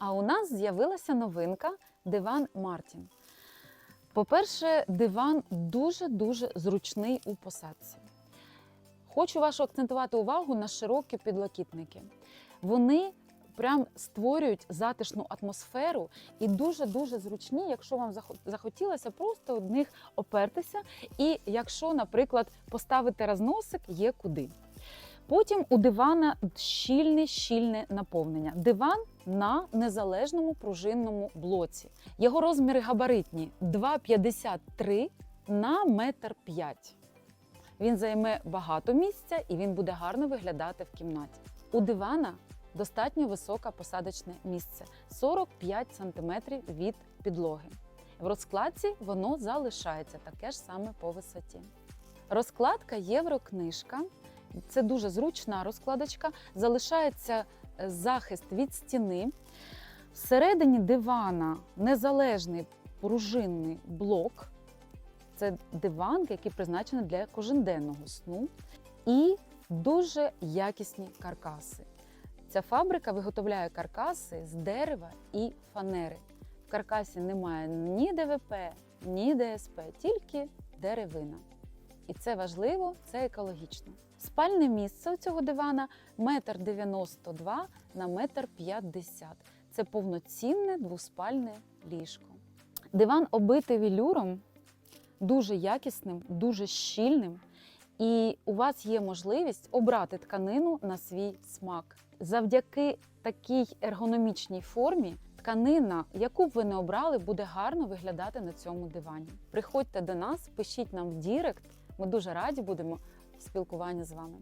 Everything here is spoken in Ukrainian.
А у нас з'явилася новинка диван Мартін. По-перше, диван дуже-дуже зручний у посадці. Хочу вашу акцентувати увагу на широкі підлокітники. Вони прям створюють затишну атмосферу і дуже-дуже зручні, якщо вам захотілося просто од них опертися, і якщо, наприклад, поставити розносик, є куди. Потім у дивана щільне щільне наповнення. Диван на незалежному пружинному блоці. Його розміри габаритні 2,53 на 1,5 м. Він займе багато місця і він буде гарно виглядати в кімнаті. У дивана достатньо високе посадочне місце 45 см від підлоги. В розкладці воно залишається таке ж саме по висоті. Розкладка Єврокнижка. Це дуже зручна розкладочка. Залишається е, захист від стіни. Всередині дивана незалежний пружинний блок. Це диван, який призначений для коженденного сну. І дуже якісні каркаси. Ця фабрика виготовляє каркаси з дерева і фанери. В каркасі немає ні ДВП, ні ДСП, тільки деревина. І це важливо, це екологічно. Спальне місце у цього дивана 1,92 м на 1,50 м. Це повноцінне двоспальне ліжко. Диван обитий велюром, дуже якісним, дуже щільним. І у вас є можливість обрати тканину на свій смак. Завдяки такій ергономічній формі тканина, яку б ви не обрали, буде гарно виглядати на цьому дивані. Приходьте до нас, пишіть нам в Дірект. Ми дуже раді будемо спілкування з вами.